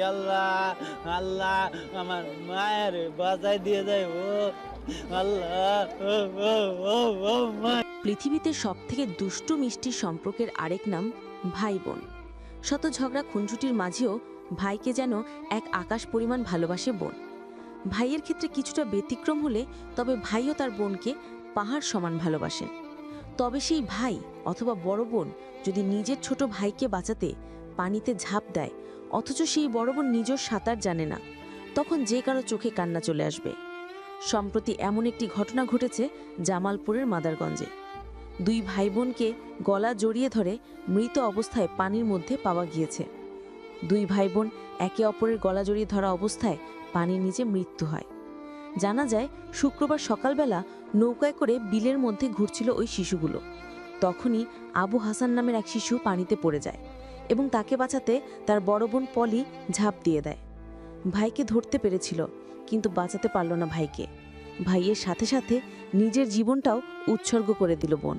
আল্লাহ আল্লাহ, আমার মায়ের দিয়ে যায় ও, আল্লাহ দুষ্টু মিষ্টি সম্পর্কের আরেক নাম ভাই বোন। শত ঝগড়া খুনছুটির মাঝেও ভাইকে যেন এক আকাশ পরিমাণ ভালোবাসে বোন। ভাইয়ের ক্ষেত্রে কিছুটা ব্যতিক্রম হলে তবে ভাইও তার বোনকে পাহাড় সমান ভালোবাসেন তবে সেই ভাই অথবা বড় বোন যদি নিজের ছোট ভাইকে বাঁচাতে পানিতে ঝাঁপ দেয়, অথচ সেই বড় বোন নিজের সাঁতার জানে না। তখন যে কারও চোখে কান্না চলে আসবে। সম্প্রতি এমন একটি ঘটনা ঘটেছে জামালপুরের মাদারগঞ্জে। দুই ভাই বোনকে গলা জড়িয়ে ধরে মৃত অবস্থায় পানির মধ্যে পাওয়া গিয়েছে। দুই ভাই বোন একে অপরের গলা জড়িয়ে ধরা অবস্থায় পানির নিচে মৃত্যু হয়। জানা যায়, শুক্রবার সকালবেলা নৌকায় করে বিলের মধ্যে ঘুরছিল ওই শিশুগুলো। তখনই আবু হাসান নামের এক শিশু পানিতে পড়ে যায়। এবং তাকে বাঁচাতে তার বড় বোন পলি ঝাঁপ দিয়ে দেয়। ভাইকে ধরতে পেরেছিল, কিন্তু বাঁচাতে পারল না ভাইকে। ভাইয়ের সাথে সাথে নিজের জীবনটাও উৎসর্গ করে দিল বোন।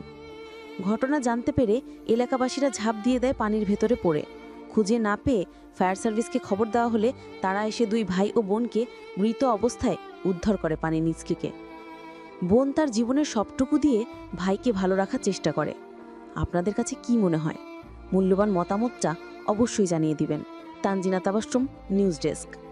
ঘটনা জানতে পেরে এলাকাবাসীরা ঝাঁপ দিয়ে দেয় পানির ভেতরে পড়ে। খুঁজে না পেয়ে ফায়ার সার্ভিসকে খবর দেওয়া হলে তারা এসে দুই ভাই ও বোনকে মৃত অবস্থায় উদ্ধার করে পানির নিচ থেকে বোন তার জীবনের সবটুকু দিয়ে ভাইকে ভালো রাখার চেষ্টা করে। আপনাদের কাছে কি মনে হয়? মূল্যবান মতামতটা অবশ্যই জানিয়ে দিবেন। Tanzina Tabassum news desk.